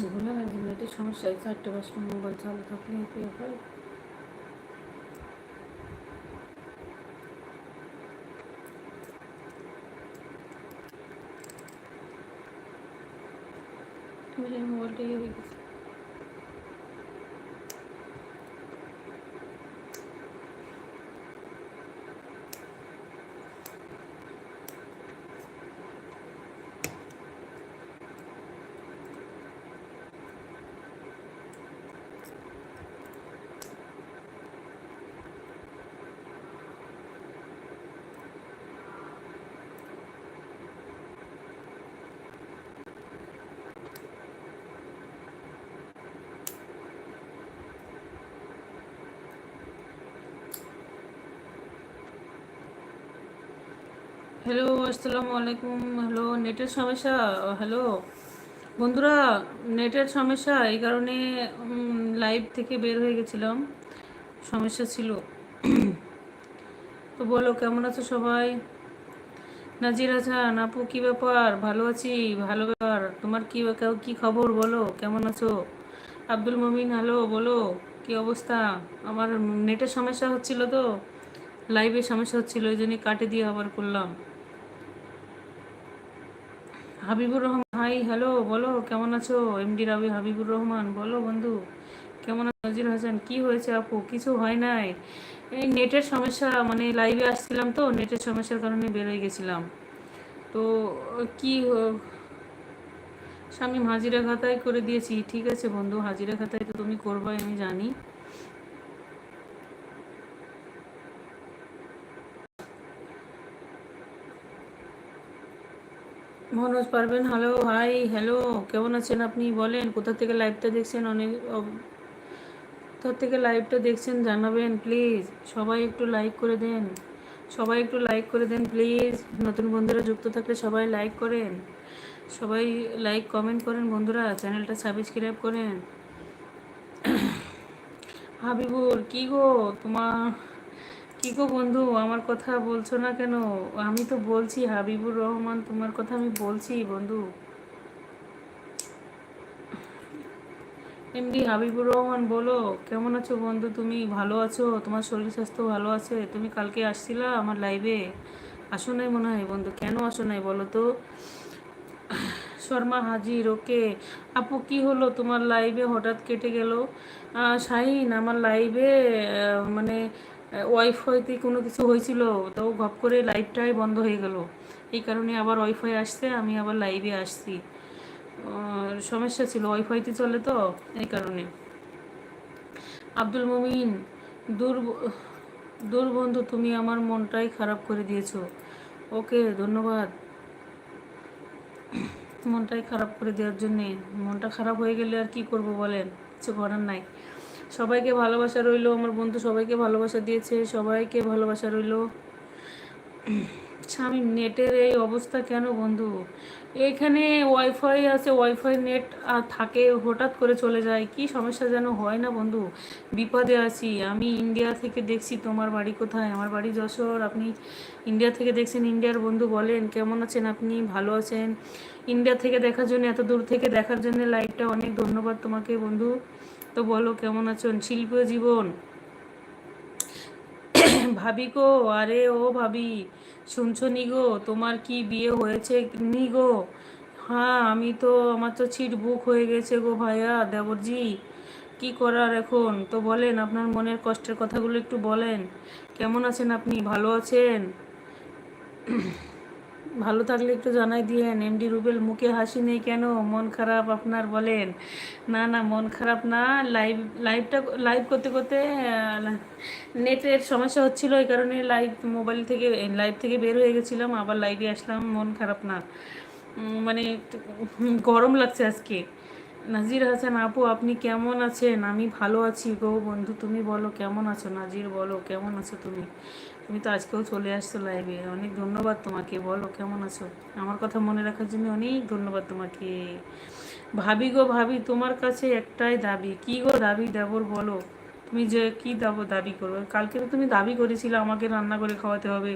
গেছি নেটের সমস্যা চারটে মোবাইল মোবাইলটাই মোবাইলটা হয়ে গেছে হ্যালো, আসসালামু আলাইকুম। হ্যালো, নেটের সমস্যা? হ্যালো, বন্ধুরা, নেটের সমস্যা, এই কারণে লাইভ থেকে বের হয়ে গেছিলাম। সমস্যা ছিল। তো বলো, কেমন আছো সবাই? নাজির হাসান, আপু, কী ব্যাপার? ভালো আছি? ভালো ব্যাপার। তোমার কী কী খবর? বলো, কেমন আছো? আব্দুল মমিন, হ্যালো, বলো, কি অবস্থা? আমার নেটের সমস্যা হচ্ছিল তো। লাইভে সমস্যা হচ্ছিল ওই জন্য কাটে দিয়ে আবার করলাম। হাবিবুর রহমান, হাই, হ্যালো, বলো, কেমন আছো? এমডি রাবি, হাবিবুর রহমান, বলো বন্ধু, কেমন নজির হাসান, কি হয়েছে আপু? কিছু হয় নাই। এই নেটের সমস্যা মানে লাইভে আসছিলাম তো, নেটের সমস্যার কারণে বেরোয় গেছিলাম। তো, কি স্বামী হাজিরা খাতায় করে দিয়েছি, ঠিক আছে বন্ধু, হাজিরা খাতায় তো তুমি করবাই, আমি জানি। মনোজ পারবেন। হ্যালো হাই হ্যালো কেমন আছেন আপনি? বলেন, কোথা থেকে লাইভটা দেখছেন? অনেক কোথা থেকে লাইভটা দেখছেন জানাবেন প্লিজ সবাই একটু লাইক করে দেন। সবাই একটু লাইক করে দেন প্লিজ নতুন বন্ধুরা যুক্ত থাকলে সবাই লাইক করেন। সবাই লাইক কমেন্ট করেন বন্ধুরা। চ্যানেলটা সাবস্ক্রাইব করেন। হাবিবুর কি গো? তোমার কি গো বন্ধু, আমার কথা বলছো না কেন? আমি তো বলছি হাবিবুর রহমান, তোমার কথা আমি বলছি বন্ধু। এমডি হাবিবুর রহমান বলো, কেমন আছো বন্ধু তুমি? ভালো আছো? তোমার শরীর স্বাস্থ্য ভালো আছে? তুমি কালকে আসছিলা আমার লাইভে আসো নাই মনে হয় বন্ধু, কেন আসো নাই বলো তো? শর্মা হাজির, ওকে। আপু, কি হলো? তোমার লাইভে হঠাৎ কেটে গেল। শাহিন, আমার লাইভে মানে ওয়াইফাইতে কোনো কিছু হয়েছিল তো গপ করে লাইভটাই বন্ধ হয়ে গেল। এই কারণে আবার ওয়াইফাই আসছে, আমি আবার লাইভে আসছি। সমস্যা ছিল, ওয়াইফাইতে চলে তো, এই কারণে। আব্দুল মমিন, দূর দূর বন্ধু তুমি আমার মনটাই খারাপ করে দিয়েছ। ওকে, ধন্যবাদ। মনটাই খারাপ করে দেওয়ার জন্যে, মনটা খারাপ হয়ে গেলে আর কি করব বলেন? কিছু করার নাই। সবাইকে ভালোবাসা রইল, আমার বন্ধু সবাইকে ভালোবাসা দিয়েছে, সবাইকে ভালোবাসা রইল। স্বামী, নেটের এই অবস্থা কেন বন্ধু? এখানে ওয়াইফাই আছে ওয়াইফাই নেট থাকে, হঠাৎ করে চলে যায়, কি সমস্যা যেন হয় না বন্ধু? বিপদে আছি, আমি ইন্ডিয়া থেকে দেখছি তোমার বাড়ি কোথায়? আমার বাড়ি যশোর, আপনি ইন্ডিয়া থেকে দেখছেন, ইন্ডিয়ার বন্ধু বলেন, কেমন আছেন আপনি? ভালো আছেন? ইন্ডিয়া থেকে দেখার জন্য, এত দূর থেকে দেখার জন্য লাইভটা অনেক ধন্যবাদ তোমাকে বন্ধু। তো বলো, কেমন আছেন শিল্প জীবন। ভাবি গো, আরে ও ভাবি, শুনছো নি গো? তোমার কি বিয়ে হয়েছে নি গো? হ্যাঁ আমি তো, আমার তো ছিট বুক হয়ে গেছে গো ভাইয়া, দেবরজি। কি করার এখন? তো বলেন, আপনার মনের কষ্টের কথাগুলো একটু বলেন। কেমন আছেন আপনি? ভালো আছেন? ভালো থাকলে একটু জানাই দিয়েন এমডি রুবেল মুখে হাসি নেই কেন? মন খারাপ আপনার বলেন। না না, মন খারাপ না। লাইভ লাইভটা লাইভ করতে করতে নেটের সমস্যা হচ্ছিল, এই কারণে লাইভ মোবাইল থেকে লাইভ থেকে বের হয়ে গেছিলাম, আবার লাইভে আসলাম, মন খারাপ না। মানে গরম লাগছে আজকে। নাজির হাসান আপু, আপনি কেমন আছেন? আমি ভালো আছি গো বন্ধু, তুমি বলো, কেমন আছো? নাজির বলো, কেমন আছো তুমি? তুমি তো আজকেও চলে আসছো লাইভে অনেক ধন্যবাদ তোমাকে, বলো, কেমন আছো? আমার কথা মনে রাখার জন্য অনেক ধন্যবাদ তোমাকে। ভাবি গো, ভাবি, তোমার কাছে একটাই দাবি, কি গো দাবি, দেবর বলো। তুমি যে কি দাবো, দাবি করবে? কালকে তো তুমি দাবি করেছিলে আমাকে রান্না করে খাওয়াতে হবে।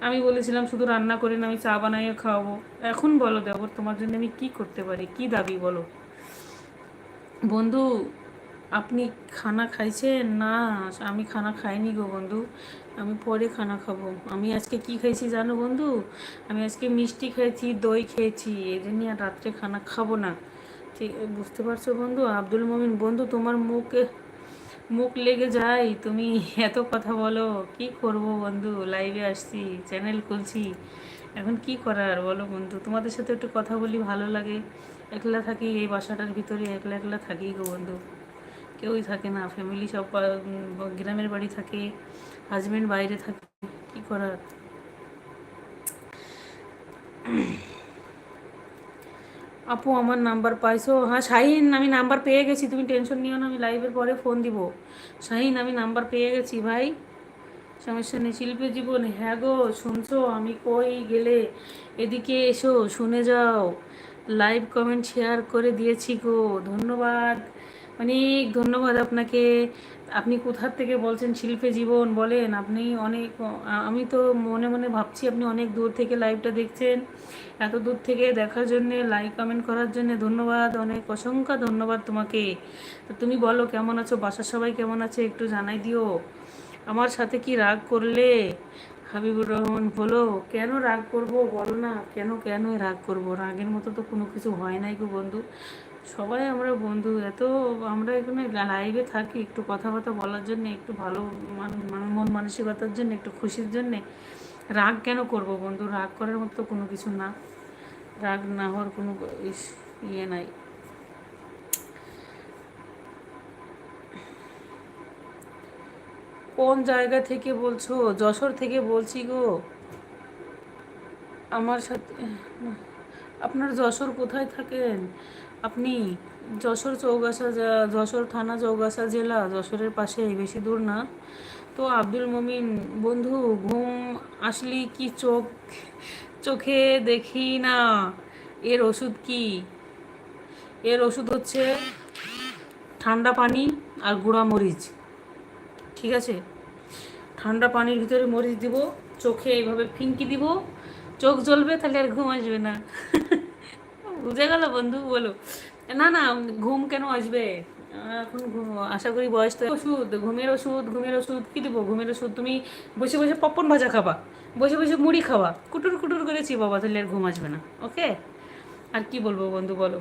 আমি বলেছিলাম শুধু রান্না করে না, আমি চা বানাইয়ে খাওয়াবো। এখন বলো দেবর, তোমার জন্য আমি কি করতে পারি? কি দাবি বলো? বন্ধু, আপনি খানা খাইছেন? না, আমি খানা খাইনি গো বন্ধু। আমি পরে খানা খাব। আমি আজকে কি খাইছি জানো বন্ধু? আমি আজকে মিষ্টি খেয়েছি দই খেয়েছি। এই জন্য আর রাত্রে খানা খাব না। ঠিক, বুঝতে পারছ বন্ধু? আব্দুল মমিন, বন্ধু, তোমার মুখে, মুখ লেগে যায়। তুমি এত কথা বলো, কি করব বন্ধু? লাইভে আসছি চ্যানেল খুলছি। এখন কি করার বলো বন্ধু? তোমাদের সাথে একটু কথা বলি, ভালো লাগে। একলা থাকি এই বাসাটার ভিতরে, একলা একলা থাকি গো বন্ধু। কেউই থাকে না ফ্যামিলি সব গ্রামের বাড়ি থাকে হাজবেন্ড বাইরে থাকে, কি করার? আপু, আমার নাম্বার পাইছো? হ্যাঁ শাহিন, আমি নাম্বার পেয়ে গেছি, তুমি টেনশন নিও না, আমি লাইভের পরে ফোন দিব। শাহিন, আমি নাম্বার পেয়ে গেছি, ভাই। সমস্যা নেই, শিল্পী জীবন হ্যাঁ গো, শুনছো, আমি কই গেলে? এদিকে এসো, শুনে যাও। লাইভ কমেন্ট শেয়ার করে দিয়েছি গো, ধন্যবাদ। অনেক ধন্যবাদ আপনাকে। আপনি কোথার থেকে বলছেন? শিল্পে জীবন, বলেন। আপনি অনেক, আমি তো মনে মনে ভাবছি আপনি অনেক দূর থেকে লাইভটা দেখছেন। এত দূর থেকে দেখার জন্যে, লাইক, কমেন্ট করার জন্য ধন্যবাদ, অনেক অসংখ্য ধন্যবাদ তোমাকে। তো তুমি বলো, কেমন আছো? বাসার সবাই কেমন আছে? একটু জানাই দিও। আমার সাথে কি রাগ করলে? হাবিবুর রহমান বলো, কেন রাগ করব বলো না, কেন কেন রাগ করব? রাগের মতো তো কোনো কিছু হয় নাই গো বন্ধু। সবাই আমরা বন্ধু, এত আমরা এখানে লাইভে থাকি একটু কথাবার্তা বলার জন্য, একটু ভালো মান- মান- মন মানসিকতার জন্য, একটু খুশির জন্যে রাগ কেন করব বন্ধু? রাগ করার মতো কোনো কিছু না। রাগ না হওয়ার কোনো ইয়ে নাই। কোন জায়গা থেকে বলছো? যশোর থেকে বলছি গো। আমার সাথে আপনার যশোর কোথায় থাকেন? আপনি যশোর চৌগাছা যশোর থানা চৌগাছা জেলা, যশোরের পাশে বেশি দূর না। তো আব্দুল মমিন, বন্ধু, ঘুম আসলি কি চোখ চোখে দেখি না? এর ওষুধ কি? এর ওষুধ হচ্ছে ঠান্ডা পানি আর গুঁড়া মরিচ। ঠিক আছে? ঠান্ডা পানির ভিতরে মরিচ দিব, চোখে এইভাবে ফিঙ্কি দিব, চোখ জ্বলবে তাহলে আর ঘুম আসবে না। বুঝে গেল বন্ধু? বলো। না না, ঘুম কেন আসবে? এখন ঘুম- আশা করি বয়স তো ওষুধ, ঘুমের ওষুধ ঘুমের ওষুধ, কি দেবো? ঘুমের ওষুধ তুমি বসে বসে পপন ভাজা খাবা, বসে বসে মুড়ি খাওয়া কুটুর কুটুর করেছি বাবা তাহলে আর ঘুম আসবে না ওকে আর কি বলব বন্ধু, বলো?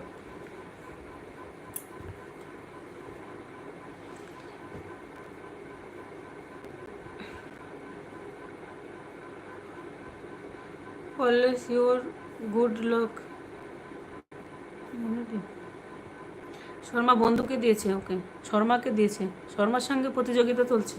Always your good luck Sharma বন্ধুকে দিয়েছে ওকে শর্মাকে দিয়েছে। শর্মার সঙ্গে প্রতিযোগিতা চলছে।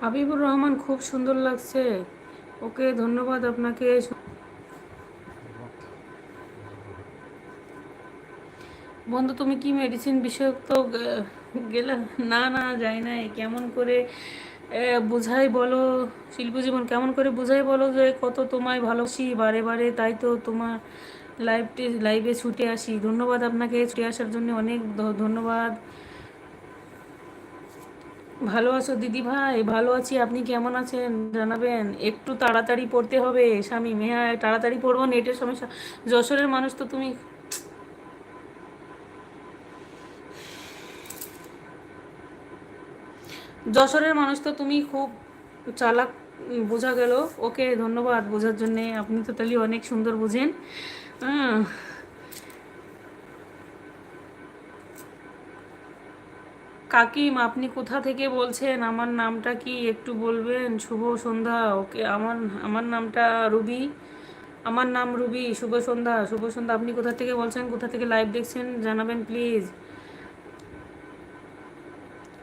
হাবিবুর রহমান, খুব সুন্দর লাগছে। ওকে ধন্যবাদ আপনাকে। বন্ধু, তুমি কি মেডিসিন বিষয়ক তো গেলে? না না, যাই নাই। কেমন করে বুঝাই বলো? শিল্পজীবন কেমন করে বুঝাই বলো যে, কত তোমায় ভালোবাসি বারে বারে, তাই তো তোমার লাইভটি লাইভে ছুটে আসি। ধন্যবাদ আপনাকে। ছুটে আসার জন্য অনেক ধন্যবাদ। ভালো আছো দিদি ভাই ভালো আছি। আপনি কেমন আছেন? জানাবেন। একটু তাড়াতাড়ি পড়তে হবে স্বামী। মেয়া তাড়াতাড়ি পড়ব, নেটের সমস্যা। যশোরের মানুষ তো তুমি যশোরের মানুষ তো তুমি খুব চালাক বোঝা গেল। ওকে ধন্যবাদ বোঝার জন্যে। আপনি তো তাহলে অনেক সুন্দর বুঝেন। হ্যাঁ কাকিম, আপনি কোথা থেকে বলছেন? আমার নামটা কি একটু বলবেন? শুভ সন্ধ্যা। ওকে, আমার আমার নামটা রুবি। আমার নাম রুবি। শুভ সন্ধ্যা। শুভ সন্ধ্যা। আপনি কোথা থেকে বলছেন? কোথা থেকে লাইভ দেখছেন? জানাবেন, প্লিজ।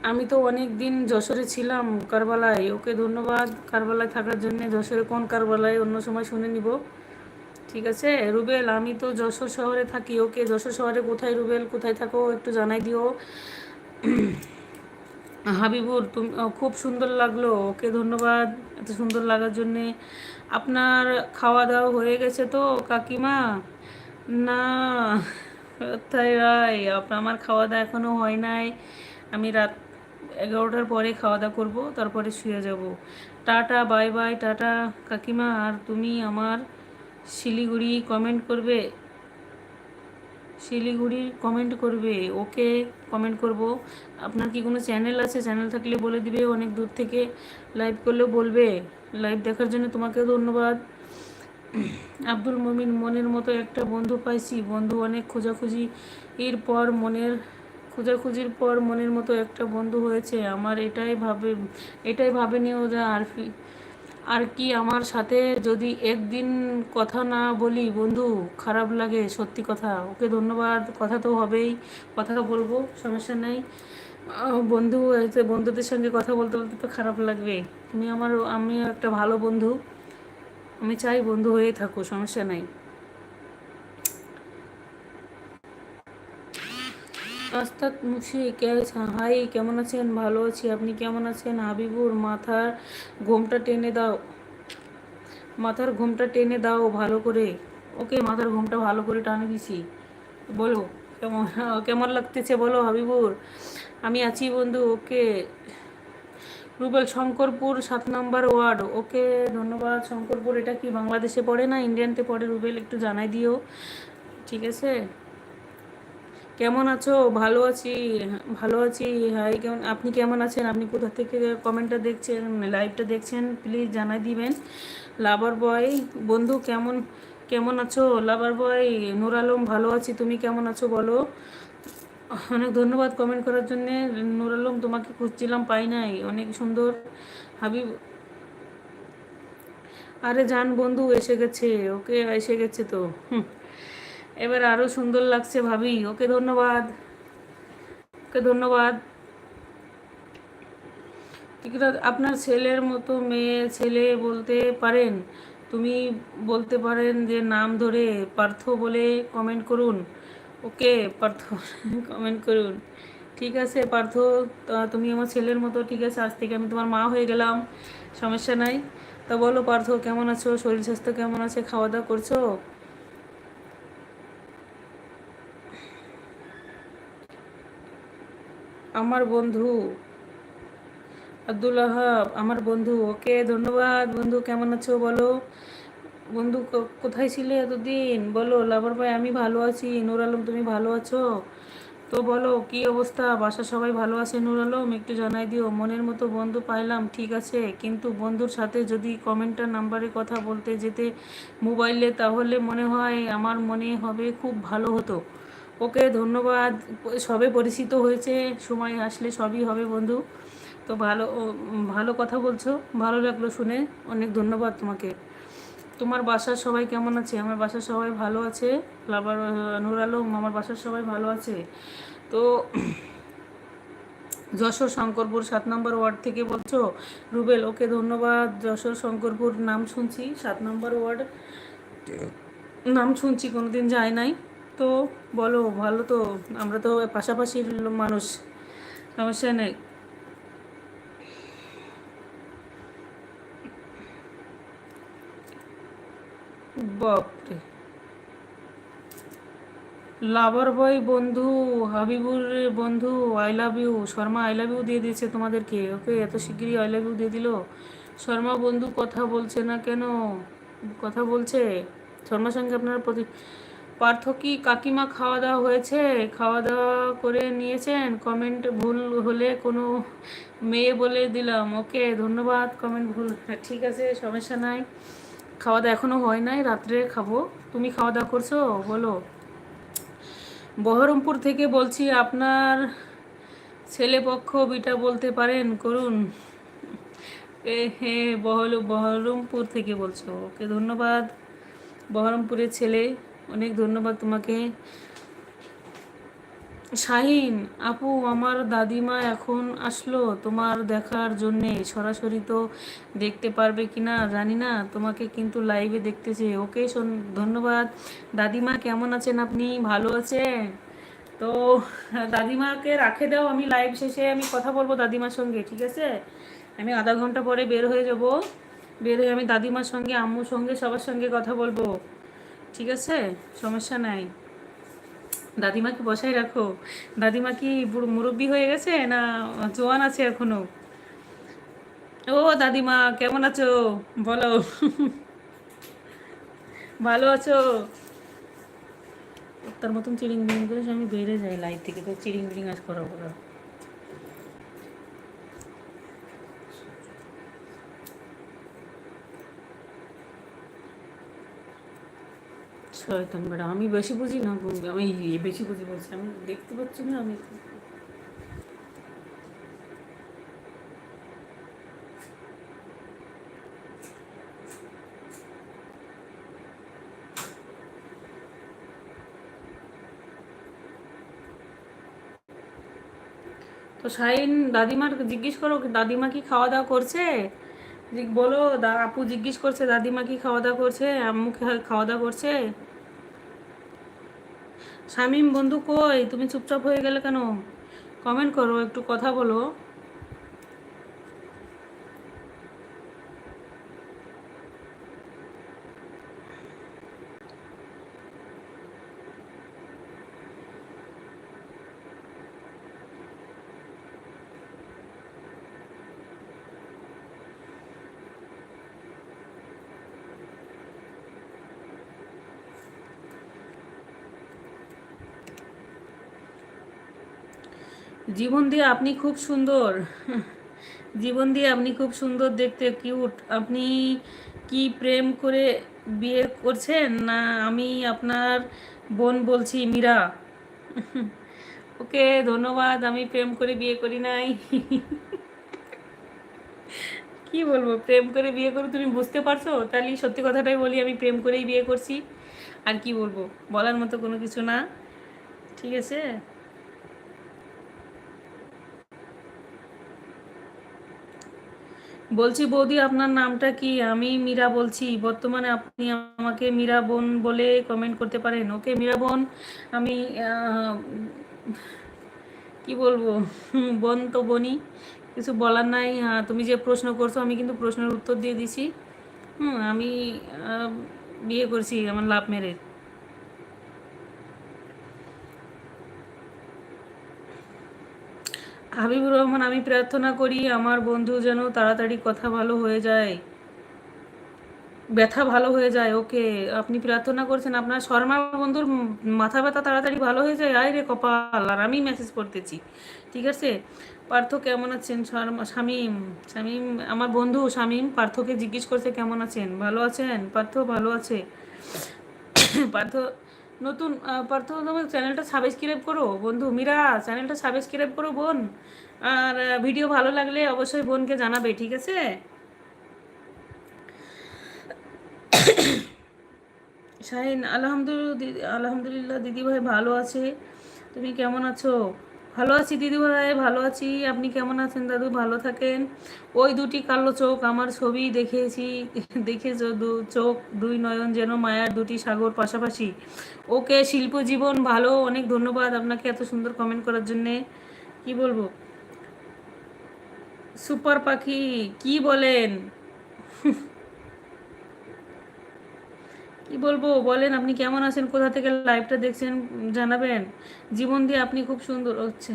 আমি তো অনেক দিন যশোরে ছিলাম কারবালায়। ওকে ধন্যবাদ। কারবালায় থাকার জন্য যশোরে কোন কারবালায়? অন্য সময় শুনে নিব। ঠিক আছে? রুবেল, আমি তো যশোর শহরে থাকি। ওকে, যশোর শহরে কোথায় রুবেল? কোথায় থাকো? একটু জানাই দিও। হাবিবুর, তুমি খুব সুন্দর লাগল। ওকে ধন্যবাদ এত সুন্দর লাগার জন্যে। আপনার খাওয়া দাওয়া হয়ে গেছে তো, কাকিমা? না, তাই আপ- আমার খাওয়া দাওয়া এখনও হয় নাই। আমি রাত এগারোটার পরে খাওয়া দাওয়া করব, তারপরে শুয়ে যাব। Tata bye bye tata. কাকিমা, আর তুমি আমার শিলিগুড়ি কমেন্ট করবে? শিলিগুড়ির কমেন্ট করবে, ওকে কমেন্ট করব। আপনার কি কোনো চ্যানেল আছে? চ্যানেল থাকলে বলে দিবে, অনেক দূর থেকে লাইভ করলেও বলবে। লাইভ দেখার জন্য তোমাকেও ধন্যবাদ। আব্দুল মমিন, মনের মতো একটা বন্ধু পাইছি। বন্ধু অনেক খোঁজাখুঁজি। এর পর মনের, খোঁজাখুঁজির পর মনের মতো একটা বন্ধু হয়েছে। আমার এটাই ভাবে, এটাই ভাবেনিও যে আর কি- আর কি আমার সাথে যদি একদিন কথা না বলি, বন্ধু, খারাপ লাগে, সত্যি কথা। ওকে ধন্যবাদ। কথা তো হবেই। কথা তো বলব, সমস্যা নেই। বন্ধু বন্ধুদের সঙ্গে কথা বলতে বলতে তো খারাপ লাগবে। তুমি আমার, আমি একটা ভালো বন্ধু। আমি চাই বন্ধু হয়ে থাকো, সমস্যা নাই। আস্তাক মুছি হাই, কেমন আছেন? ভালো আছি। আপনি কেমন আছেন? হাবিবুর, মাথার ঘোমটা টেনে দাও। মাথার ঘোমটা টেনে দাও ভালো করে। ওকে, মাথার ঘোমটা ভালো করে টানে দিছি। বলো, কেমন? কেমন লাগতেছে? বলো, হাবিবুর। আমি আছি বন্ধু, ওকে। রুবেল শঙ্করপুর, সাত নম্বর ওয়ার্ড। ওকে, ধন্যবাদ। শঙ্করপুর, এটা কি বাংলাদেশে পড়ে না ইন্ডিয়ানতে পড়ে? রুবেল, একটু জানাই দিও। ঠিক আছে? কেমন আছো? ভালো আছি ভালো আছি। হাই, কেমন, আপনি কেমন আছেন? আপনি কোথা থেকে কমেন্টটা দেখছেন, লাইভটা দেখছেন প্লিজ জানাই দিবেন। লাভার বয় বন্ধু কেমন কেমন আছো? লাভার বয় নূর আলম, ভালো আছি। তুমি কেমন আছো বলো? অনেক ধন্যবাদ কমেন্ট করার জন্য। নূর আলম, তোমাকে খুঁজছিলাম, পাই নাই। অনেক সুন্দর। হাবিব, আরে জান, বন্ধু, এসে গেছে। ওকে, এসে গেছে তো। হুম। এবার আরও সুন্দর লাগছে ভাবি। ওকে ধন্যবাদ। ওকে ধন্যবাদ। আপনার ছেলের মতো মেয়ে, ছেলে বলতে পারেন? তুমি বলতে পারেন যে নাম ধরে পার্থ বলে কমেন্ট করুন। ওকে, পার্থ কমেন্ট করুন। ঠিক আছে, পার্থ তুমি আমার ছেলের মতো, ঠিক আছে, আজ থেকে আমি তোমার মা হয়ে গেলাম। সমস্যা নাই। তা বলো পার্থ, কেমন আছো? শরীর স্বাস্থ্য কেমন আছে? খাওয়া দাওয়া করছ? আমার বন্ধু আব্দুল আহাব, আমার বন্ধু, ওকে ধন্যবাদ। বন্ধু, কেমন আছো বলো? বন্ধু কোথায় ছিলে এতদিন? বলো লাভার ভাই, আমি ভালো আছি। নূর আলম, তুমি ভালো আছো? তো বলো, কি অবস্থা? বাসা সবাই ভালো আছে নূর আলম? একটু জানাই দিও, মনের মতো বন্ধু পাইলাম, ঠিক আছে। কিন্তু বন্ধুর সাথে যদি কমেন্টার নাম্বারে কথা বলতে যেতে মোবাইলে, তাহলে মনে হয় আমার মনে হবে খুব ভালো হতো। ওকে ধন্যবাদ। সবে পরিচিত হয়েছে, সময় আসলে সবই হবে বন্ধু। তো ভালো ভালো কথা বলছো, ভালো লাগল শুনে, অনেক ধন্যবাদ তোমাকে। তোমার বাসার সবাই কেমন আছে? আমার বাসার সবাই ভালো আছে লাভার নূর আলম আমার বাসার সবাই ভালো আছে। তো যশোর শঙ্করপুর সাত নম্বর ওয়ার্ড থেকে বলছো, রুবেল, ওকে ধন্যবাদ। যশোর শঙ্করপুর নাম শুনছি, সাত নম্বর ওয়ার্ড। নাম শুনছি, কোনোদিন যায় নাই। তো বলো, ভালো তো। আমরা তো পাশাপাশি মানুষ। সমস্যা নেই। বাপরে। লাভার বয় বন্ধু, হাবিবুর বন্ধু I love you Sharma I love you দিয়ে দিয়েছে তোমাদেরকে। ওকে, এত শিগগিরই আই লাভ ইউ দিয়ে দিল। শর্মা বন্ধু, কথা বলছে না কেন? কথা বলছে? শর্মার সঙ্গে আপনার প্রতি পার্থ কি কাকিমা খাওয়া দাওয়া হয়েছে? খাওয়া দাওয়া করে নিয়েছেন? কমেন্ট ভুল হলে কোনো মেয়ে বলে দিলাম। ওকে ধন্যবাদ কমেন্ট ভুল। হ্যাঁ, ঠিক আছে সমস্যা নাই। খাওয়া দাওয়া এখনও হয় নাই রাত্রে খাব। তুমি খাওয়া দাওয়া করছ? বলো। বহরমপুর থেকে বলছি আপনার ছেলেপক্ষ বিটা বলতে পারেন করুন। এ হে বহল বহরমপুর থেকে বলছো। ওকে ধন্যবাদ। বহরমপুরের ছেলে। অনেক ধন্যবাদ তোমাকে। শাহিন, আপু, আমার দাদিমা এখন আসলো তোমার দেখার জন্যে। সরাসরি তো দেখতে পারবে কি না জানি না, তোমাকে কিন্তু লাইভে দেখতেছে ওকে ধন্যবাদ। দাদিমা, কেমন আছেন আপনি? ভালো আছেন? তো দাদিমাকে রাখে দাও, আমি লাইভ শেষে আমি কথা বলব দাদিমার সঙ্গে, ঠিক আছে? আমি আধা ঘণ্টা পরে বের হয়ে যাব। বের হয়ে আমি দাদিমার সঙ্গে, আম্মুর সঙ্গে, সবার সঙ্গে কথা বলব। ঠিক আছে? সমস্যা নাই। দাদিমাকে বসাই রাখো। দাদিমা কি মুরব্বী হয়ে গেছে না জোয়ান আছে এখনও? ও দাদিমা, কেমন আছো? বলো। ভালো আছো? তার মতন চিড়িং বিড়িং করে আমি বেড়ে যাই লাইট থেকে তো চিড়িং বিড়িং আজ করাবো শয়তান বেড়া আমি বেশি বুঝি না আমি বেশি বুঝি বলছি। আমি দেখতে পাচ্ছি না, আমি তো শাইন দাদিমার জিজ্ঞেস করো, দাদিমা কি খাওয়া দাওয়া করছে? বলো, দা, আপু জিজ্ঞেস করছে, দাদিমা কি খাওয়া দাওয়া করছে? আম্মু খাওয়া দাওয়া করছে? শামিম বন্ধু কই? তুমি চুপচাপ হয়ে গেলে কেন? কমেন্ট করো একটু কথা বলো। জীবন দিয়ে আপনি খুব সুন্দর। জীবন দিয়ে আপনি খুব সুন্দর দেখতে কিউট আপনি কি প্রেম করে বিয়ে করছেন? না, আমি আপনার বোন বলছি, মীরা। ওকে, ধন্যবাদ, আমি প্রেম করে বিয়ে করি নাই। কি বলব, প্রেম করে বিয়ে করে তুমি বুঝতে পারছ? তাহলে সত্যি কথাটাই বলি, আমি প্রেম করেই বিয়ে করছি। আর কি বলব, বলার মতো কোনো কিছু না। ঠিক আছে? বলছি, বৌদি, আপনার নামটা কি? আমি মীরা বলছি। বর্তমানে আপনি আমাকে মীরা বোন বলে কমেন্ট করতে পারেন। ওকে, মীরা বোন, আমি কি বলব? বোন তো বনি কিছু বলার নাই। তুমি যে প্রশ্ন করছ, আমি কিন্তু প্রশ্নের উত্তর দিয়ে দিছি। হুম, আমি বিয়ে করছি আমার লাভ ম্যারেজ। হাবিবুর রহমান, আমি প্রার্থনা করি আমার বন্ধু যেন তাড়াতাড়ি কথা ভালো হয়ে যায়, ব্যথা ভালো হয়ে যায়, ওকে। আপনি প্রার্থনা করছেন, আপনার শর্মা বন্ধুর মাথা ব্যথা তাড়াতাড়ি ভালো হয়ে যায়? আয় রে কপাল, আর আমি মেসেজ করতেছি। ঠিক আছে? পার্থ, কেমন আছেন? শর্মা, শামীম শামীম, আমার বন্ধু শামীম, পার্থকে জিজ্ঞেস করছে কেমন আছেন? ভালো আছেন? পার্থ, ভালো আছে। পার্থ নতুন প্রথম চ্যানেলটা সাবস্ক্রাইব করো। বন্ধু, মীরা, চ্যানেলটা সাবস্ক্রাইব করো বোন। আর ভিডিও ভালো লাগলে অবশ্যই বোনকে জানাবে, ঠিক আছে? শাহিন আলহামদুলিল্লাহ আলহামদুলিল্লাহ, দিদিভাই ভালো আছে। তুমি কেমন আছো? ভালো আছি দিদিভাই ভালো আছি। আপনি কেমন আছেন দাদু? ভালো থাকেন? ওই দুটি কালো চোখ আমার ছবি দেখেছি দেখেছ দু, চোখ দুই নয়ন যেন মায়ার দুটি সাগর পাশাপাশি। ওকে শিল্প জীবন ভালো, অনেক ধন্যবাদ আপনাকে এত সুন্দর কমেন্ট করার জন্যে। কি বলব? সুপার পাখি, কি বলেন? কি বলব? বলেন, আপনি কেমন আছেন? কোথা থেকে লাইভটা দেখছেন জানাবেন? জীবন দিয়ে আপনি খুব সুন্দর হচ্ছে।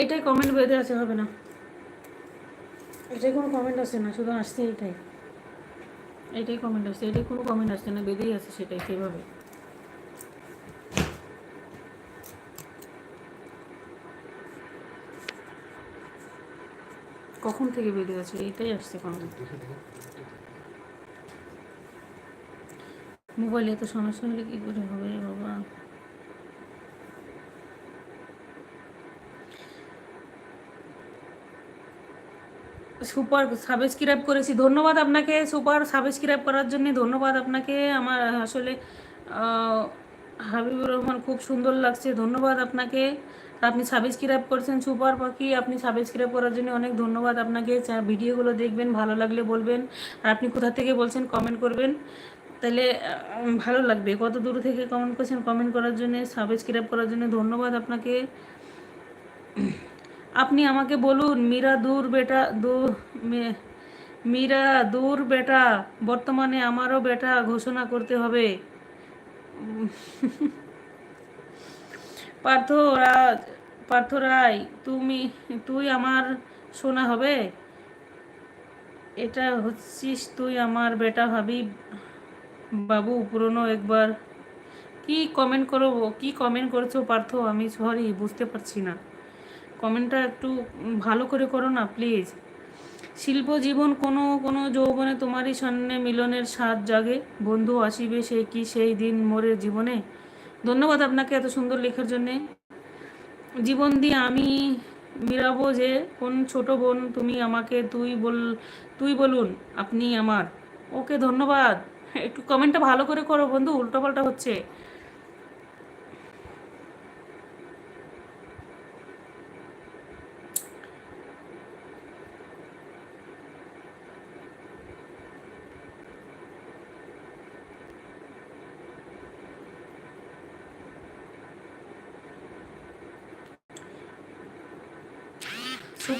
এটাই কমেন্ট বেঁধে আছে, হবে না। এটাই কোনো কমেন্ট আসে না, শুধু আসছে এইটাই এটাই কমেন্ট আসছে, এটাই কোনো কমেন্ট আসছে না, বেঁধেই আছে সেটাই, সেভাবে। কখন থেকে বেঁধে আছে? এটাই আসছে কমেন্ট মোবাইলে এত সমস্যা হলে কি করে হবে বাবা? সুপার সাবস্ক্রাইব করেছি। ধন্যবাদ আপনাকে সুপার সাবস্ক্রাইব করার জন্য। ধন্যবাদ আপনাকে। আমার আসলে হাবিবুর রহমান খুব সুন্দর লাগছে। ধন্যবাদ আপনাকে। আপনি সাবস্ক্রাইব করছেন সুপার পাখি। আপনি সাবস্ক্রাইব করার জন্য অনেক ধন্যবাদ আপনাকে। ভিডিওগুলো দেখবেন, ভালো লাগলে বলবেন। আর আপনি কোথা থেকে বলছেন কমেন্ট করবেন। তাহলে ভালো লাগবে। কত দূর থেকে কমেন্ট করছেন কমেন্ট করার জন্য, সাবস্ক্রাইব করার জন্য ধন্যবাদ আপনাকে। আপনি আমাকে বলুন, মীরা দূর বেটা, দূর মীরা দূর বেটা, বর্তমানে আমারও বেটা ঘোষণা করতে হবে। পার্থ রাজ, পার্থ রায়, তুমি, তুই আমার শোনা হবে? এটা হচ্ছিস তুই আমার বেটা ভাবি, বাবু পুরনো একবার। কি কমেন্ট করব, কি কমেন্ট করছ পার্থ? আমি সরি বুঝতে পারছি না। কমেন্টটা একটু ভালো করে করো না প্লিজ শিল্প জীবন কোনো কোনো যৌবনে তোমারই সামনে মিলনের স্বাদ জাগে। বন্ধু আসিবে সে কি সেই দিন মোরে জীবনে? ধন্যবাদ আপনাকে এত সুন্দর লেখার জন্যে। জীবন দিয়ে আমি মিলাবো যে, কোন ছোট বোন তুমি আমাকে তুই বল, তুই বলুন, আপনি আমার। ওকে ধন্যবাদ। একটু কমেন্টটা ভালো করে করো বন্ধু, উল্টোপাল্টা হচ্ছে।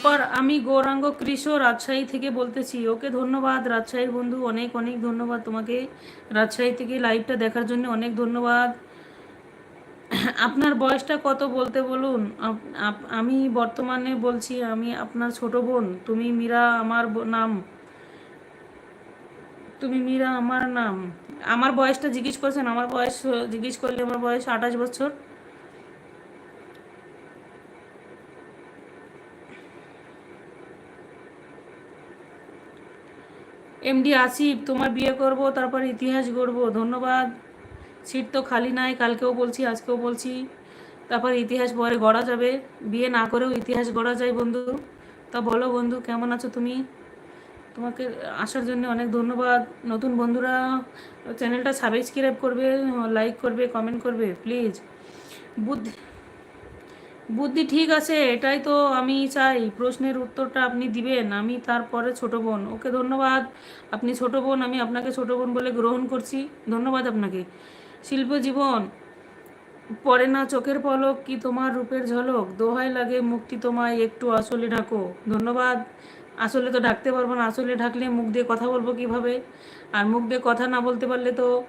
সুপার আমি গৌরাঙ্গ কৃষ রাজশাহী থেকে বলতেছি, ওকে ধন্যবাদ রাজশাহীর বন্ধু, অনেক অনেক ধন্যবাদ তোমাকে। রাজশাহী থেকে লাইভটা দেখার জন্য অনেক ধন্যবাদ। আপনার বয়সটা কত বলতে বলুন? আমি বর্তমানে বলছি, আমি আপনার ছোট বোন, তুমি মীরা আমার নাম। তুমি মীরা আমার নাম। আমার বয়সটা জিজ্ঞেস করছেন, আমার বয়স জিজ্ঞেস করলে আমার বয়স আঠাশ বছর। এমডি আসিফ, তোমার বিয়ে করব, তারপর ইতিহাস গড়ব, ধন্যবাদ। সিট তো খালি নাই, কালকেও বলছি, আজকেও বলছি। তারপর ইতিহাস পরে গড়া যাবে, বিয়ে না করেও ইতিহাস গড়া যায় বন্ধু। তা বলো বন্ধু, কেমন আছো তুমি? তোমাকে আসার জন্য অনেক ধন্যবাদ। নতুন বন্ধুরা, চ্যানেলটা সাবস্ক্রাইব করবে লাইক করবে কমেন্ট করবে প্লিজ বুদ্ধি বুদ্ধি ঠিক আছে, এটাই তো আমি চাই। প্রশ্নের উত্তরটা আপনি দিবেন, আমি তারপরে ছোট বোন। ওকে ধন্যবাদ। আপনি ছোট বোন, আমি আপনাকে ছোট বোন বলে গ্রহণ করছি। ধন্যবাদ আপনাকে। শিল্প জীবন পরে না চোখের পলক কি তোমার রূপের ঝলক? দোহাই লাগে মুক্তি তোমায়, একটু আসলে ঢাকো। ধন্যবাদ। আসলে তো ঢাকতে পারব না, আসলে ঢাকলে মুখ দিয়ে কথা বলব কীভাবে? আর মুখ দিয়ে কথা না বলতে পারলে তো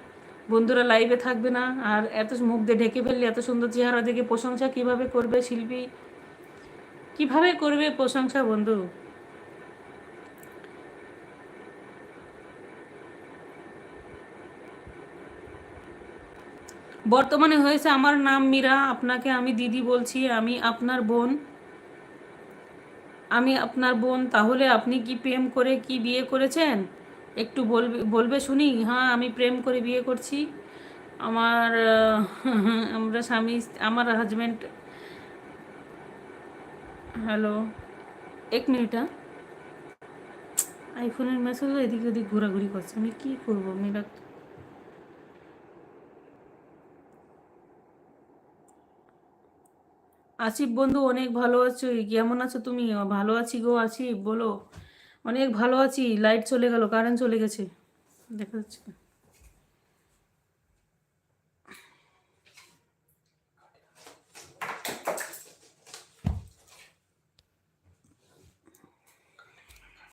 বন্ধুরা লাইভে থাকবে না। আর এত মুখ দিয়ে ঢেকে ফেললে, এত সুন্দর চেহারা দেখে প্রশংসা কীভাবে করবে শিল্পী? কীভাবে করবে প্রশংসা বন্ধু? বর্তমানে হয়েছে আমার নাম মীরা, আপনাকে আমি দিদি বলছি, আমি আপনার বোন। আমি আপনার বোন, তাহলে আপনি কি প্রেম করে, কি বিয়ে করেছেন? একটু বলবে বলবে শুনি হ্যাঁ আমি প্রেম করে বিয়ে করছি। আমার আমরা স্বামী, আমার হাজব্যান্ড হ্যালো এক মিনিট হ্যাঁ। আইফোনের মেসেজ এদিক ওদিক ঘোরাঘুরি করছে। আমি কী করব? মেয়েরা আসিফ বন্ধু, অনেক ভালো আছো। কেমন আছো তুমি? ভালো আছি গো, আসিফ, বলো। অনেক ভালো আছি লাইট চলে গেল কারেন্ট চলে গেছে দেখা যাচ্ছে।